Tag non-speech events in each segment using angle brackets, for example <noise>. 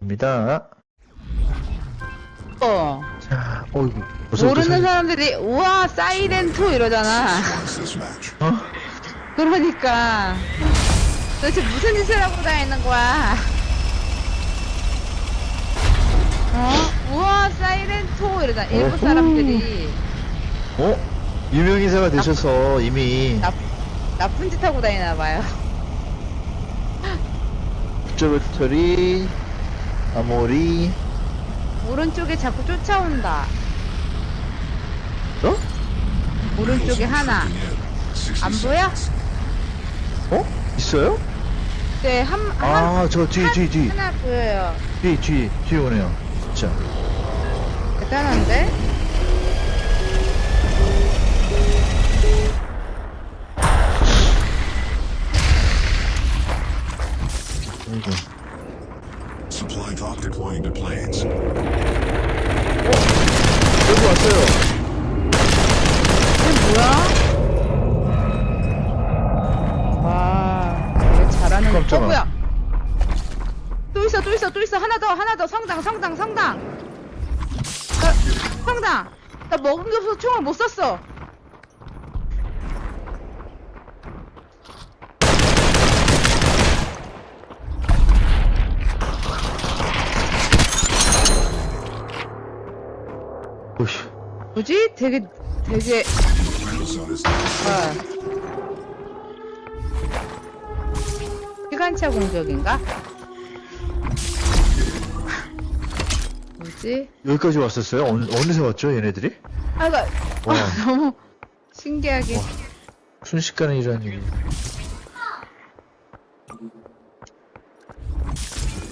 입니다. 어. 자, 어이구. 벌써부터 모르는 사진- 사람들이 우와 사이렌토 이러잖아. 어? 그러니까 도대체 무슨 짓을 하고 다니는 거야? 어? 우와 사이렌토 이러잖아. 일본 어후. 사람들이 어? 유명인사가 되셔서 이미 나, 나쁜 짓 하고 다니나 봐요. 푸처배터리 아모리 오른쪽에 자꾸 쫓아온다. 어? 오른쪽에 하나. 안 보여? 어? 있어요? 네, 한, 한, 아, 저 뒤, 뒤, 뒤. 하나 보여요. 뒤, 뒤, 뒤 오네요. 자, 대단한데? 이거. Supply drop deploying to planes. 여기 왔어요. 이게 뭐야? 와, 이거 잘하는 거. 깜짝아. 어, 뭐야? 또 있어, 또 있어, 또 있어. 하나 더, 하나 더. 성당, 성당, 성당. 나, 성당. 나 먹은 게 없어서 총을 못 쐈어. 오씨. 뭐지? 되게, 되게, is 아. 시간차 공격인가? 뭐지? 여기까지 왔었어요? 어느, 어느새 왔죠, 얘네들이? 아, 나, 와. 아, <laughs> 너무 신기하게. 순식간에 일어난 일이.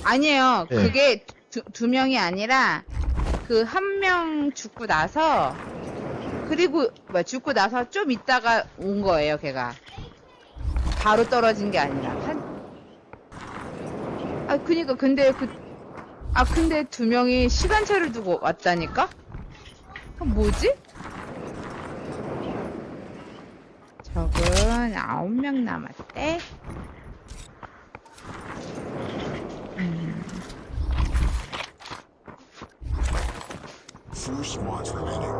아니에요. 예. 그게 두, 두 명이 아니라 그 한 명 죽고 나서 그리고 뭐 죽고 나서 좀 있다가 온 거예요, 걔가. 바로 떨어진 게 아니라 한 아, 그니까 근데 그 아, 근데 두 명이 시간차를 두고 왔다니까? 뭐지? 적은 아홉 명 남았대. Squads remaining.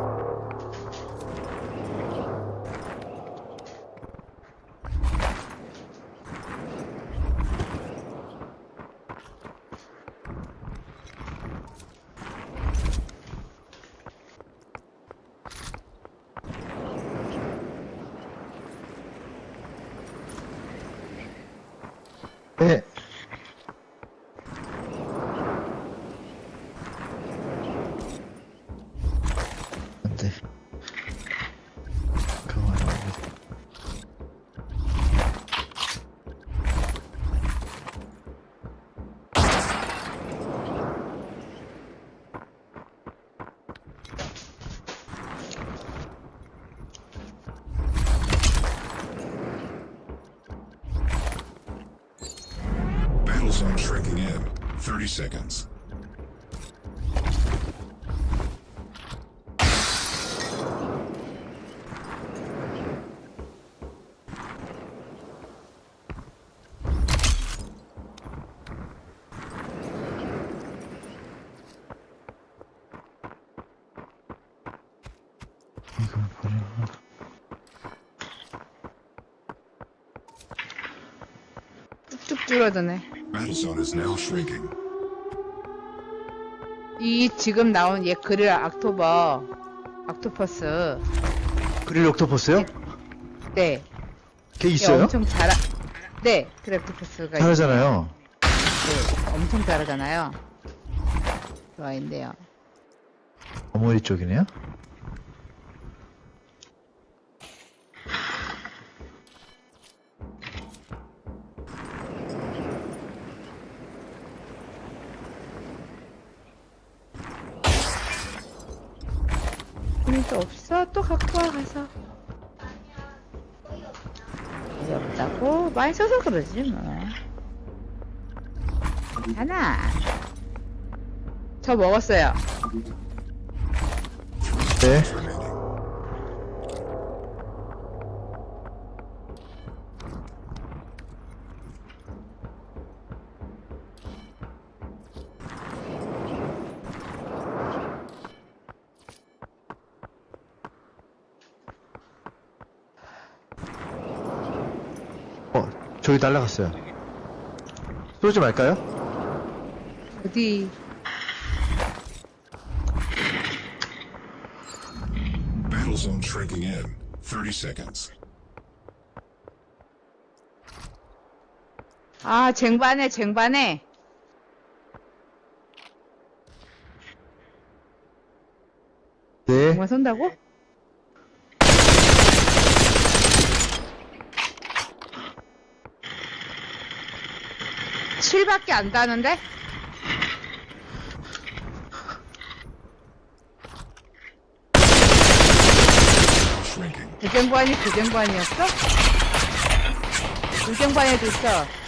네. Zone shrinking in. 30 seconds. 이걸 줄어드네. Battle zone is now shrinking. 이 지금 나온 얘 그릴 악토버 악토퍼스 그릴 옥토퍼스요? 네 걔 얘 있어요? 엄청 잘하 네 그래프토퍼스가 잘하잖아요. 있네요. 네 엄청 잘하잖아요 좋아 있네요 어머니 쪽이네요. 또 없어? 또 갖고 와 가서. 돈이 없다고? 많이 써서 그러지 뭐. 하나. 저 먹었어요. 네. 저기 날라갔어요. 쏘지 말까요? 어디? Battle zone shrinking in. 30 seconds. 아, 쟁반에, 쟁반에. 네. 정말 선다고? 칠밖에안 다는데? Shrinking. 대쟁반이 대쟁반이었어? 대쟁반에도 있어.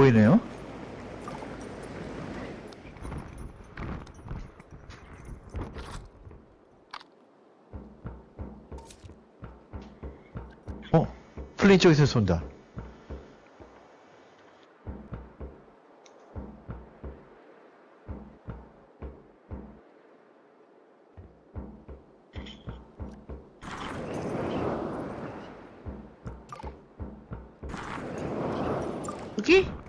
보이네요. 어? 플레인 쪽에서 쏜다. 여기?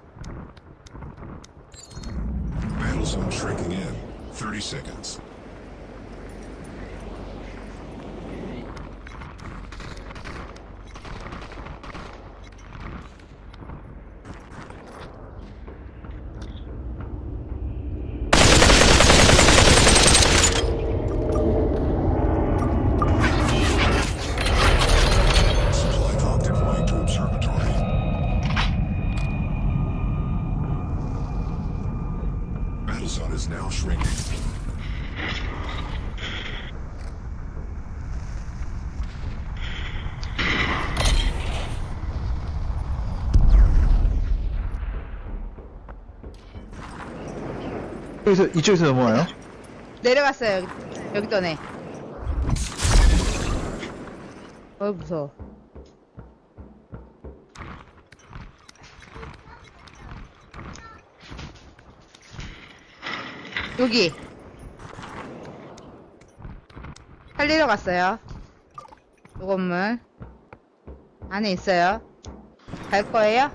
In. 30 seconds. 여기서, 이쪽에서 넘어와요? 내려갔어요. 여기, 여기 떠네. 어, 무서워. 여기. 살리러 갔어요. 요 건물. 안에 있어요. 갈 거예요?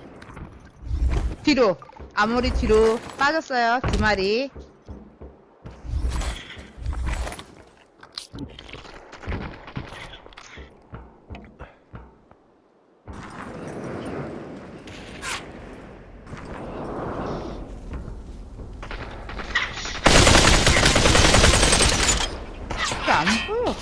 뒤로. 아무리 뒤로 빠졌어요. 두 마리. 이게 안 보여.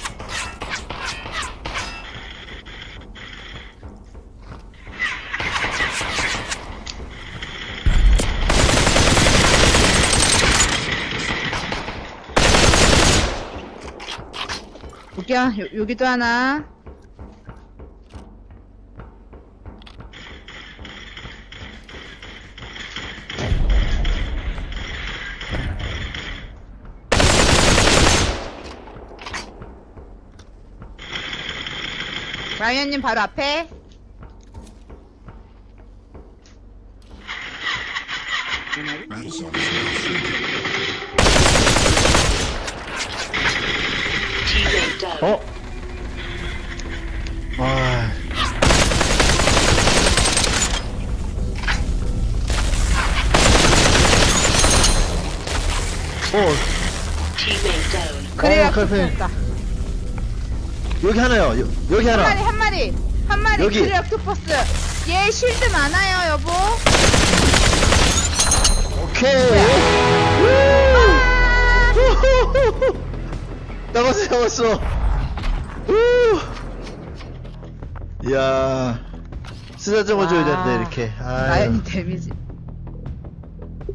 여기야, 요, 여기도 하나. 라이언님 바로 앞에. Battle zone is now shrinking. Teammate down. 어? 아. 어, Teammate down. 그래야 어, 칼펜. 다 여기 하나요. 여, 여기 한 마리, 하나. 한 마리. 한 마리. 여기. 그래, 옥토퍼스. 얘 실드 많아요, 여보. 오케이. 아, 잡았어, 잡았어. 후. 이야. 쓰다듬어 줘야 와. 되는데, 이렇게. 아유. 라이언이 데미지.